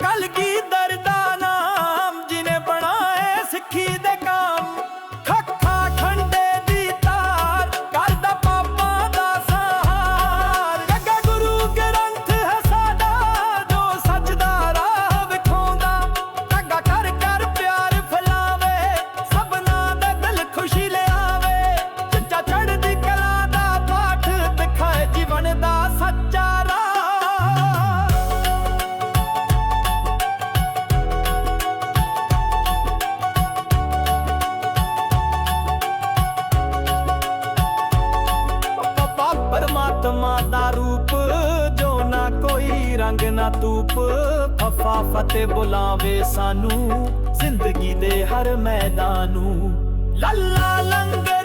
ਕੱਲ ਕੀ ਸਾਦਾ ਰੂਪ, ਜੋ ਨਾ ਕੋਈ ਰੰਗ ਨਾ ਤੂਪ ਫਫਾ ਫਤੇ ਬੁਲਾਵੇ ਸਾਨੂੰ, ਜ਼ਿੰਦਗੀ ਦੇ ਹਰ ਮੈਦਾਨ। ਨੂੰ ਲੱਲਾ ਲੰਗੇ